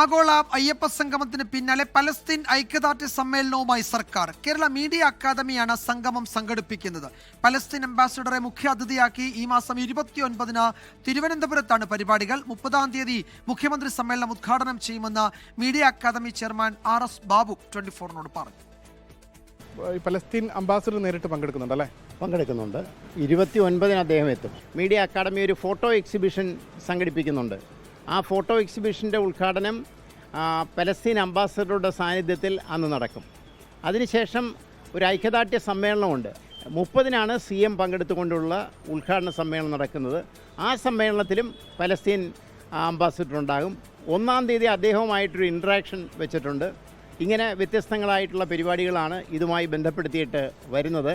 ആഗോള അയ്യപ്പ സംഗമത്തിന് പിന്നാലെ പലസ്തീൻ ഐക്യദാർഢ്യ സമ്മേളനവുമായി സർക്കാർ കേരള മീഡിയ അക്കാദമിയാണ് സംഗമം സംഘടിപ്പിക്കുന്നത്. പലസ്തീൻ അംബാസിഡറെ മുഖ്യ അതിഥിയാക്കി ഈ മാസം ഇരുപത്തിയൊൻപതിന് തിരുവനന്തപുരത്താണ് പരിപാടികൾ. മുപ്പതാം തീയതി മുഖ്യമന്ത്രി സമ്മേളനം ഉദ്ഘാടനം ചെയ്യുമെന്ന് media academy chairman R S Babu twenty ഫോറിനോട് പറഞ്ഞു പലസ്തീൻ അംബാസിഡർ നേരിട്ട് പങ്കെടുക്കുന്നുണ്ട് അല്ലേ? പങ്കെടുക്കുന്നുണ്ട്. ഇരുപത്തി ഒൻപതിന് അദ്ദേഹം എത്തും. മീഡിയ അക്കാദമി ഒരു ഫോട്ടോ എക്സിബിഷൻ സംഘടിപ്പിക്കുന്നുണ്ട്. ആ ഫോട്ടോ എക്സിബിഷന്റെ ഉദ്ഘാടനം പലസ്തീൻ അംബാസഡറുടെ സാന്നിധ്യത്തിൽ അന്ന് നടക്കും. അതിനുശേഷം ഒരു ഐക്യദാർഢ്യ സമ്മേളനമുണ്ട്. മുപ്പതിനാണ് സി എം പങ്കെടുത്തുകൊണ്ടുള്ള ഉദ്ഘാടന സമ്മേളനം നടക്കുന്നത്. ആ സമ്മേളനത്തിലും പലസ്തീൻ അംബാസഡർ ഉണ്ടാകും ഒന്നാം തീയതി അദ്ദേഹവുമായിട്ടൊരു ഇൻട്രാക്ഷൻ വെച്ചിട്ടുണ്ട്. ഇങ്ങനെ വ്യത്യസ്തങ്ങളായിട്ടുള്ള പരിപാടികളാണ് ഇതുമായി ബന്ധപ്പെടുത്തിയിട്ട് വരുന്നത്.